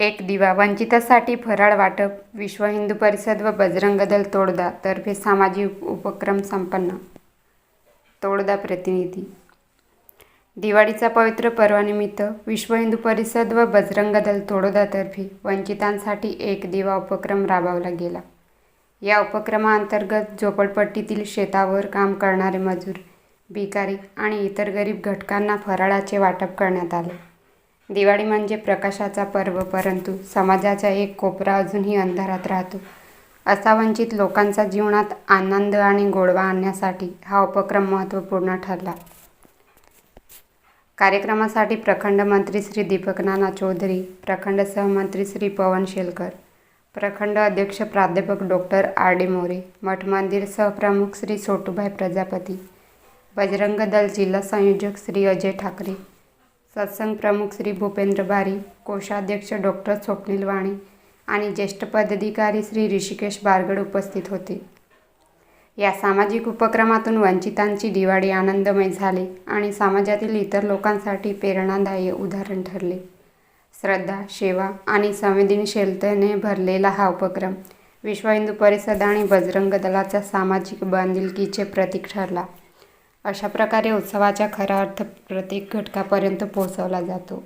एक दिवा वंचितासाठी फराळ वाटप विश्व हिंदू परिषद व बजरंग दल तोडदा तर्फे सामाजिक उपक्रम संपन्न. तोडदा प्रतिनिधी. दिवाळीचा पवित्र पर्वानिमित्त विश्व हिंदू परिषद व बजरंग दल तोडदातर्फे वंचितांसाठी एक दिवा उपक्रम राबवला गेला. या उपक्रमाअंतर्गत झोपडपट्टीतील शेतावर काम करणारे मजूर भिकारी आणि इतर गरीब घटकांना फराळाचे वाटप करण्यात आले. दिवाळी म्हणजे प्रकाशाचा पर्व परंतु समाजाचा एक कोपरा अजूनही अंधारात राहतो. असा वंचित लोकांचा जीवनात आनंद आणि गोडवा आणण्यासाठी हा उपक्रम महत्त्वपूर्ण ठरला. कार्यक्रमासाठी प्रखंड मंत्री श्री दीपक नाना चौधरी प्रखंड सहमंत्री श्री पवन शेलकर प्रखंड अध्यक्ष प्राध्यापक डॉक्टर आर डी मोरे मठ मंदिर सहप्रमुख श्री सोटूभाई प्रजापती बजरंग दल जिल्हा संयोजक श्री अजय ठाकरे सत्संग प्रमुख श्री भूपेंद्र बारी कोषाध्यक्ष डॉक्टर स्वप्नील वाणी आणि ज्येष्ठ पदाधिकारी श्री ऋषिकेश बारगड उपस्थित होते. या सामाजिक उपक्रमातून वंचितांची दिवाळी आनंदमय झाली आणि समाजातील इतर लोकांसाठी प्रेरणादायी उदाहरण ठरले. श्रद्धा सेवा आणि संवेदनशीलतेने भरलेला हा उपक्रम विश्व हिंदू परिषद आणि बजरंग दलाच्या सामाजिक बांधिलकीचे प्रतीक ठरला. अशा प्रकारे उत्सवाचा खरा अर्थ प्रत्येक घटकापर्यंत पोहोचवला जातो.